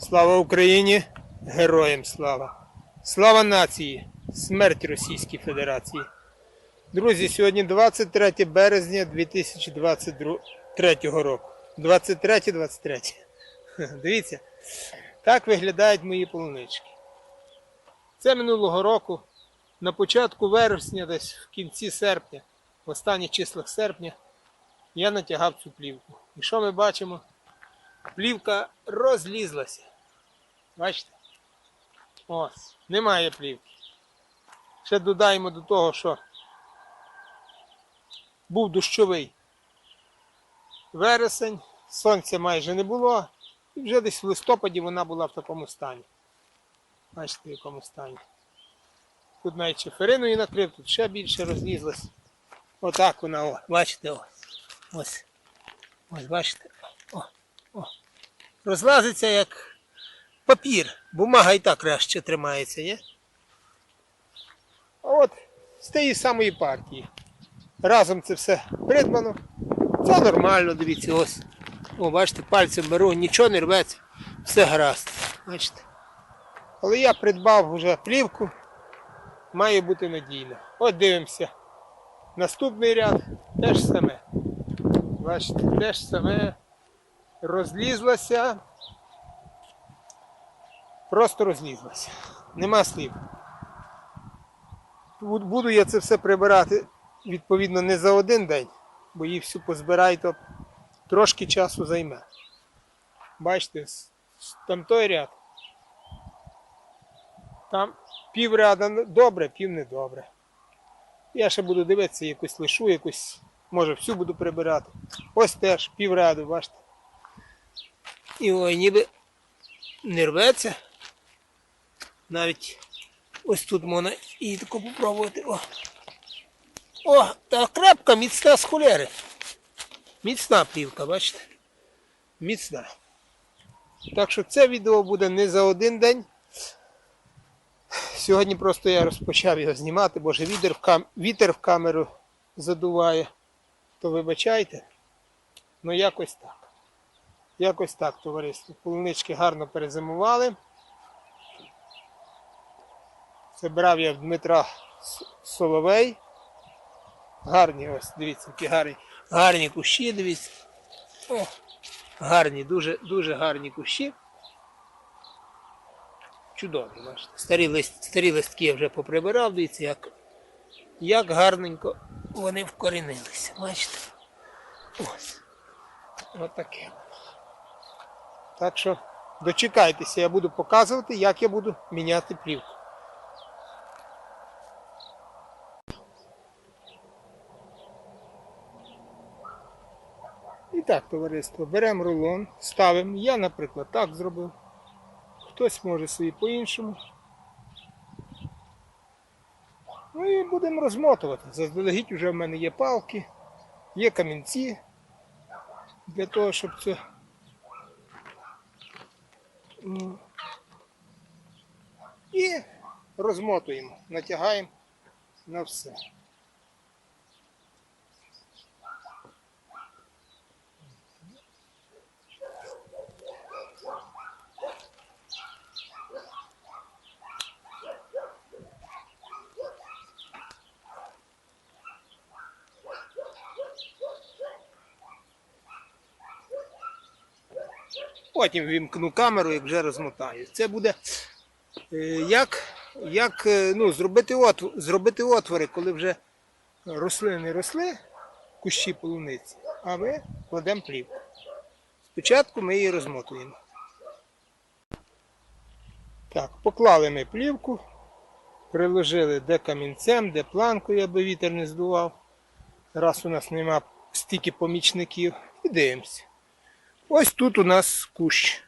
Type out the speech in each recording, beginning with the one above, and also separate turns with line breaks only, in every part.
Слава Україні! Героям слава! Слава нації! Смерть Російській Федерації! Друзі, сьогодні 23 березня 2023 року. 23-23. Дивіться, так виглядають мої полунички. Це минулого року, на початку вересня, десь в кінці серпня, в останніх числах серпня, я натягав цю плівку. І що ми бачимо? Плівка розлізлася. Бачите? Ось, немає плівки. Ще додаємо до того, що був дощовий вересень, сонця майже не було, і вже десь в листопаді вона була в такому стані. Бачите, в якому стані. Тут навіть шифериною накрив, тут ще більше розлізлась. Отак вона, о, бачите, ось. Ось. Ось, бачите. О, о. Розлазиться як папір. Бумага і так краще тримається, є? А от з тієї самої партії. Разом це все придбано. Це нормально, дивіться, ось. О, бачите, пальцем беру, нічого не рветься, все гаразд. Бачите. Але я придбав вже плівку, має бути надійно. От дивимося. Наступний ряд теж саме. Бачите, теж саме розлізлася. Просто розлізлася. Нема слів. Буду я це все прибирати відповідно не за один день, бо її всю позбирай, то трошки часу займе. Бачите, там той ряд. Там пів ряда добре, пів не добре. Я ще буду дивитися, якусь лишу, якусь, може всю буду прибирати. Ось теж пів ряду, бачите. І ой, ніби не рветься. Навіть ось тут можна і тако попробувати. О, О та крепка, міцна з холери. Міцна плівка, бачите? Міцна. Так що це відео буде не за один день. Сьогодні просто я розпочав його знімати, бо ж вітер в, кам... вітер в камеру задуває. То вибачайте. Ну якось так. Якось так, товариство. Полунички гарно перезимували. Це брав я в Дмитра Соловей. Гарні ось, дивіться, які гарні. Гарні кущі, дивіться. О, гарні, дуже, дуже гарні кущі. Чудові, бачите. Старі, лист, старі листки я вже поприбирав, дивіться, як, як гарненько вони вкорінилися. Бачите? Ось. Отаке. Так що дочекайтеся, я буду показувати, як я буду міняти плівку. І так, товариство, беремо рулон, ставимо. Я, наприклад, так зробив. Хтось може собі по-іншому. Ну і будемо розмотувати. Заздалегідь вже в мене є палки, є камінці для того, щоб це. І розмотуємо, натягаємо на все. Потім вімкну камеру, як вже розмотаю. Це буде е, як, як е, ну, зробити, отвор, зробити отвори, коли вже рослини росли, кущі полуниці, а ми кладемо плівку. Спочатку ми її розмотуємо. Так, поклали ми плівку, приложили де камінцем, де планкою, аби вітер не здував. Раз у нас нема стільки помічників, і дивимося. Ось тут у нас кущ.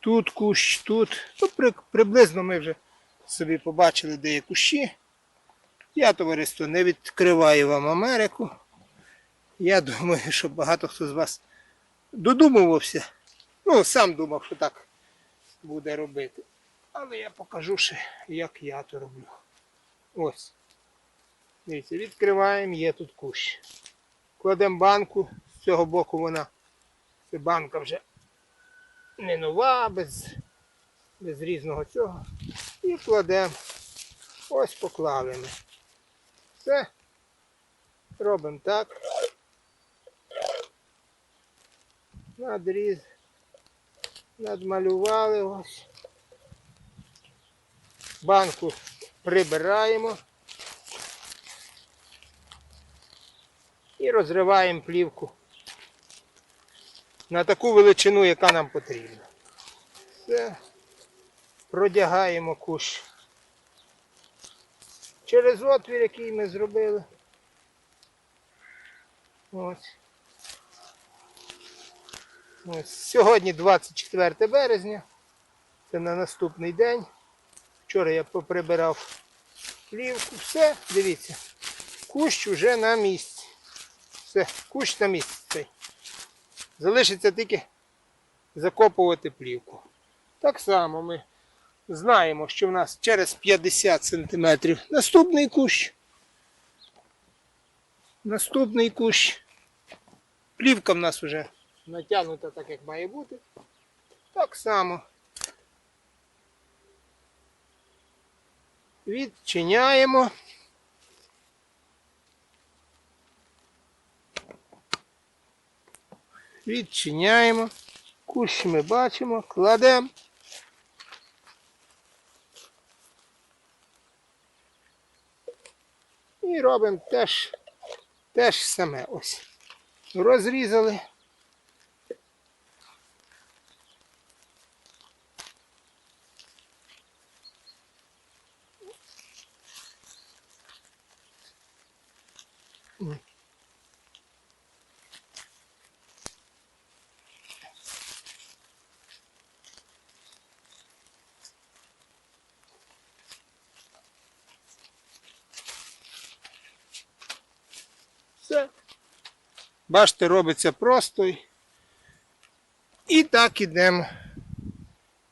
Тут кущ, тут. Ну, при, приблизно ми вже собі побачили, де є кущі. Я, товариство, не відкриваю вам Америку. Я думаю, що багато хто з вас додумувався. Ну, сам думав, що так буде робити. Але я покажу ще, як я то роблю. Ось. Дивіться, відкриваємо, є тут кущ. Кладемо банку, з цього боку вона. Це банка вже не нова, без, без різного цього. І кладемо. Ось поклали ми. Все. Робимо так. Надріз. Надмалювали ось. Банку прибираємо. І розриваємо плівку на таку величину, яка нам потрібна. Все. Продягаємо кущ через отвір, який ми зробили. Ось. Ось. Сьогодні 24 березня. Це на наступний день. Вчора я поприбирав плівку. Все, дивіться. Кущ вже на місці. Все, кущ на місці. Залишиться тільки закопувати плівку. Так само ми знаємо, що в нас через 50 см наступний кущ. Наступний кущ. Плівка в нас вже натягнута так, як має бути. Так само. Відчиняємо. Відчиняємо. Кущ ми бачимо, кладемо. І робимо теж, теж саме ось. Розрізали. М. Все. Бачите, робиться просто. і- так ідемо.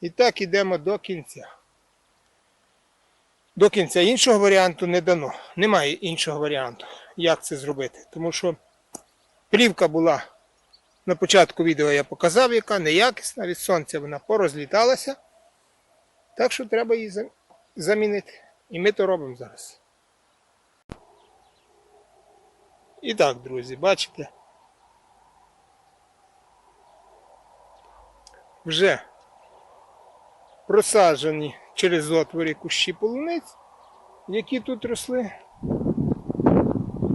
І так ідемо до кінця. До кінця іншого варіанту не дано. Немає іншого варіанту, як це зробити. Тому що плівка була на початку відео я показав, яка неякісна, від сонця вона порозліталася. Так що треба її замінити. І ми то робимо зараз. І так, друзі, бачите. Вже просаджені через отвори кущі полуниць, які тут росли.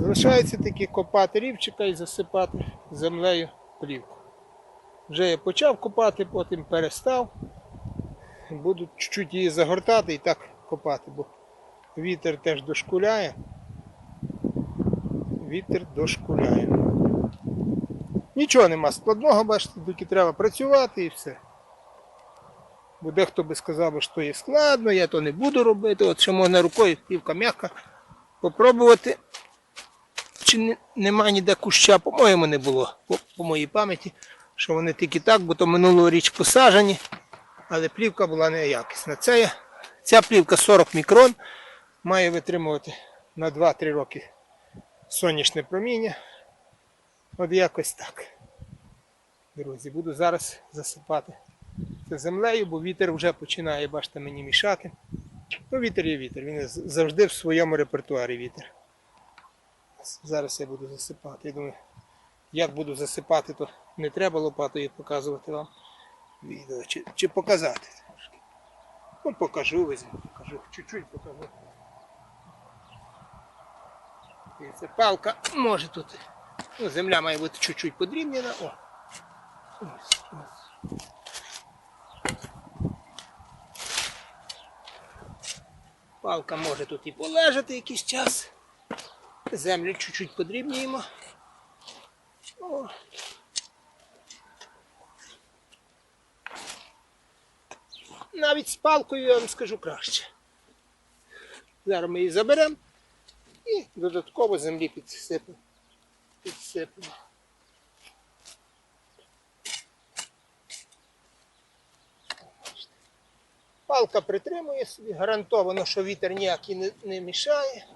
Залишається тільки копати рівчика і засипати землею плівку. Вже я почав копати, потім перестав. Буду чуть-чуть її загортати і так копати, бо вітер теж дошкуляє вітер дошкуляє. Нічого нема складного, бачите, тільки треба працювати і все. Бо дехто би сказав, що є складно, я то не буду робити. От що можна рукою півка м'яка попробувати. Чи не, нема ніде куща, по-моєму, не було, по, по моїй пам'яті, що вони тільки так, бо то минулого річ посаджені, але плівка була неякісна. Це, ця плівка 40 мікрон, має витримувати на 2-3 роки сонячне проміння. От якось так. Друзі, буду зараз засипати це землею, бо вітер вже починає, бачите, мені мішати. Ну, вітер є вітер, він завжди в своєму репертуарі вітер. Зараз я буду засипати. Я думаю, як буду засипати, то не треба лопатою показувати вам відео. Чи, чи показати трошки. Ну, покажу, візьму, покажу, чуть-чуть покажу. Дивіться, палка може тут. Ну, земля має бути чуть-чуть подрібнена. О. Ось, ось. Палка може тут і полежати якийсь час. Землю чуть-чуть подрібнюємо. О. Навіть з палкою я вам скажу краще. Зараз ми її заберемо. І додатково землі підсипемо. Підсипемо. Палка притримує собі, гарантовано, що вітер ніякий не, не мішає.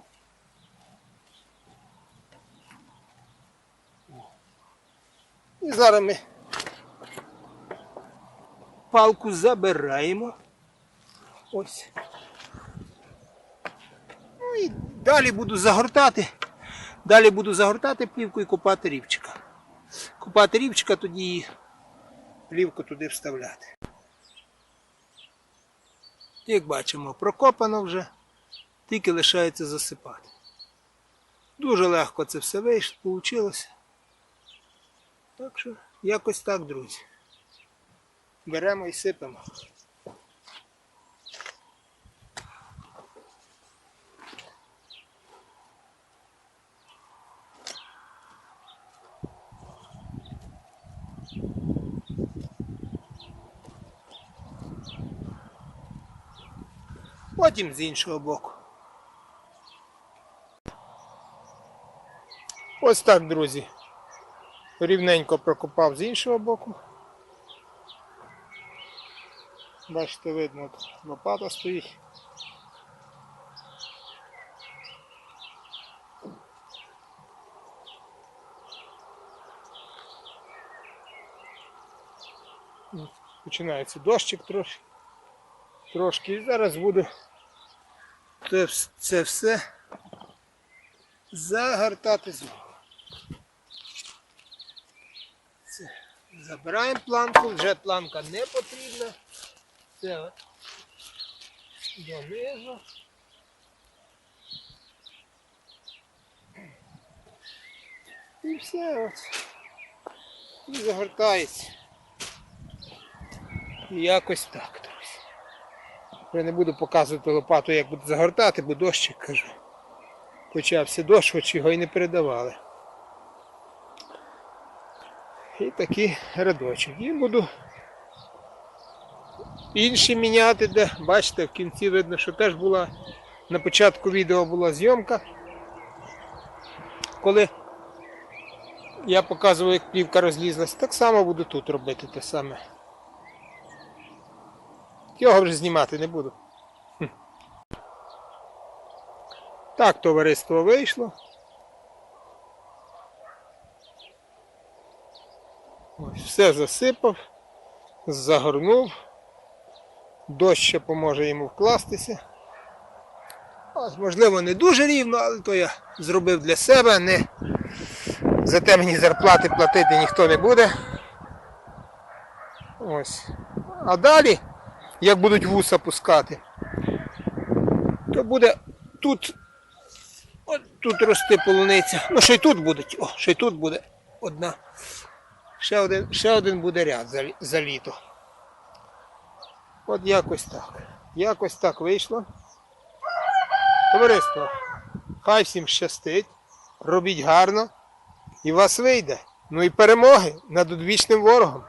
І зараз ми палку забираємо. Ось. Ну і далі буду загортати. Далі буду загортати плівку і купати рівчика. Купати рівчика, тоді плівку туди вставляти. Як бачимо, прокопано вже, тільки лишається засипати. Дуже легко це все вийшло, вийшло. Так що, якось так, друзі. Беремо і сипемо. Потім з іншого боку. Ось так, друзі. Рівненько прокопав з іншого боку. Бачите, видно, лопата стоїть. Починається дощик трошки. Трошки. І зараз буду це, все загортати знову. Забираємо планку, вже планка не потрібна. Це от донизу. І все от. І загортається. І якось так. Я не буду показувати лопату, як буду загортати, бо дощик кажу. Почався дощ, хоч його і не передавали. І такий рядочок. І буду інші міняти, де, бачите, в кінці видно, що теж була на початку відео була зйомка. Коли я показував, як плівка розлізлась, так само буду тут робити те саме. Його вже знімати не буду. Так, товариство вийшло. Ось, все засипав, загорнув. Дощ ще поможе йому вкластися. Ось, можливо, не дуже рівно, але то я зробив для себе, не зате мені зарплати платити ніхто не буде. Ось. А далі, як будуть вуса пускати, то буде тут, от тут рости полуниця. Ну, ще й тут будуть, о, ще й тут буде одна. Ще один, ще один буде ряд за, за літо. От якось так. Якось так вийшло. Товариство, хай всім щастить, робіть гарно і вас вийде. Ну і перемоги над одвічним ворогом.